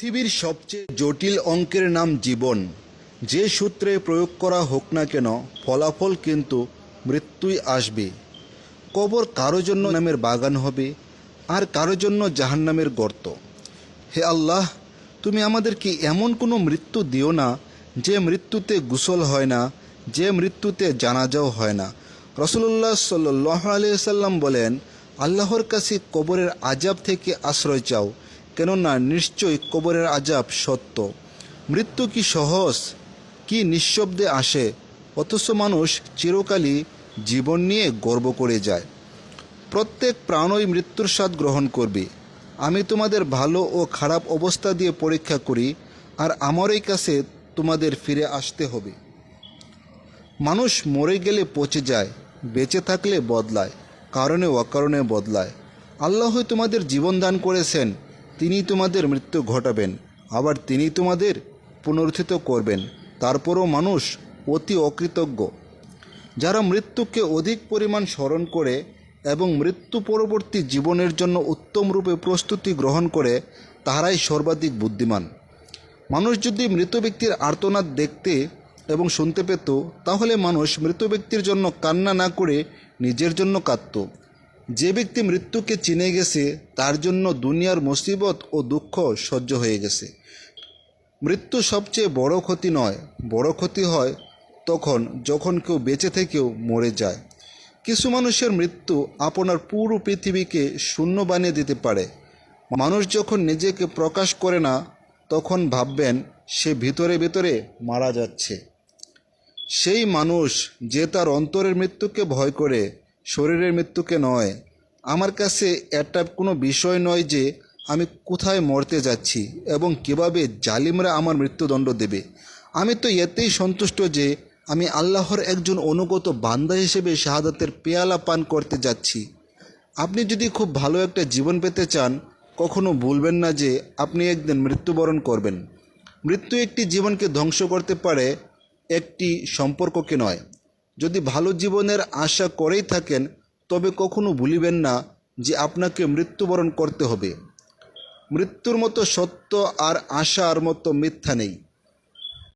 পৃথিবীর সবচেয়ে জটিল অঙ্কের নাম জীবন। যে সূত্রে প্রয়োগ করা হোক না কেন, ফলাফল কিন্তু মৃত্যুই আসবে। কবর কারও জন্য নামের বাগান হবে, আর কারও জন্য জাহান্নামের গর্ত। হে আল্লাহ, তুমি আমাদেরকে এমন কোনো মৃত্যু দিও না, যে মৃত্যুতে গোসল হয় না, যে মৃত্যুতে জানাজাও হয় না। রসুল্লাহ সাল্লাহ আলিয়াল্লাম বলেন, আল্লাহর কাছে কবরের আজাব থেকে আশ্রয় চাও কেননা নিশ্চয়ই কবরের আজাব সত্য। মৃত্যু কি সহজ? কি নিঃশব্দে আসে? অথচ মানুষ চিরকালই জীবন নিয়ে গর্ব করে যায়। প্রত্যেক প্রাণই মৃত্যুর স্বাদ গ্রহণ করবে। আমি তোমাদের ভালো ও খারাপ অবস্থা দিয়ে পরীক্ষা করি, আর আমারই কাছে তোমাদের ফিরে আসতে হবে। মানুষ মরে গেলে পচে যায়, বেঁচে থাকলে বদলায়, কারণে অকারণে বদলায়। আল্লাহ তোমাদের জীবন দান করেছেন। তিনি তোমাদের মৃত্যু ঘটাবেন, আবার তিনি তোমাদের পুনরুত্থিত করবেন। তারপরও মানুষ অতি অকৃতজ্ঞ। যারা মৃত্যুকে অধিক পরিমাণ স্মরণ করে এবং মৃত্যু পরবর্তী জীবনের জন্য উত্তম রূপে প্রস্তুতি গ্রহণ করে, তাহারাই সর্বাধিক বুদ্ধিমান। মানুষ যদি মৃত ব্যক্তির আর্তনাদ দেখতে এবং শুনতে পেত, তাহলে মানুষ মৃত ব্যক্তির জন্য কান্না না করে নিজের জন্য কাঁদত। যে ব্যক্তি মৃত্যুকে চিনে গেছে, তার জন্য দুনিয়ার মুসিবত ও দুঃখ সহ্য হয়ে গেছে। মৃত্যু সবচেয়ে বড় ক্ষতি নয়। বড় ক্ষতি হয় তখন যখন কেউ বেঁচে থেকেও মরে যায়। কিছু মানুষের মৃত্যু আপনার পুরো পৃথিবীকে শূন্য বানিয়ে দিতে পারে। মানুষ যখন নিজেকে প্রকাশ করে না, তখন ভাববেন সে ভিতরে ভিতরে মারা যাচ্ছে। সেই মানুষ যে তার অন্তরের মৃত্যুকে ভয় করে শরীরের মৃত্যুকে নয়। আমার কাছে এটা কোনো বিষয় নয় যে আমি কোথায় মরতে যাচ্ছি এবং কীভাবে জালিমরা আমার মৃত্যুদণ্ড দেবে। আমি তো এতেই সন্তুষ্ট যে আমি আল্লাহর একজন অনুগত বান্দা হিসেবে শাহাদাতের পেয়ালা পান করতে যাচ্ছি। আপনি যদি খুব ভালো একটা জীবন পেতে চান, কখনো ভুলবেন না যে আপনি একদিন মৃত্যুবরণ করবেন। মৃত্যু একটি জীবনকে ধ্বংস করতে পারে, একটি সম্পর্ককে নয়। যদি ভালো জীবনের আশা করেই থাকেন, তবে কখনো ভুলিবেন না যে আপনাকে মৃত্যুবরণ করতে হবে। মৃত্যুর মতো সত্য আর আশার মতো মিথ্যা নেই।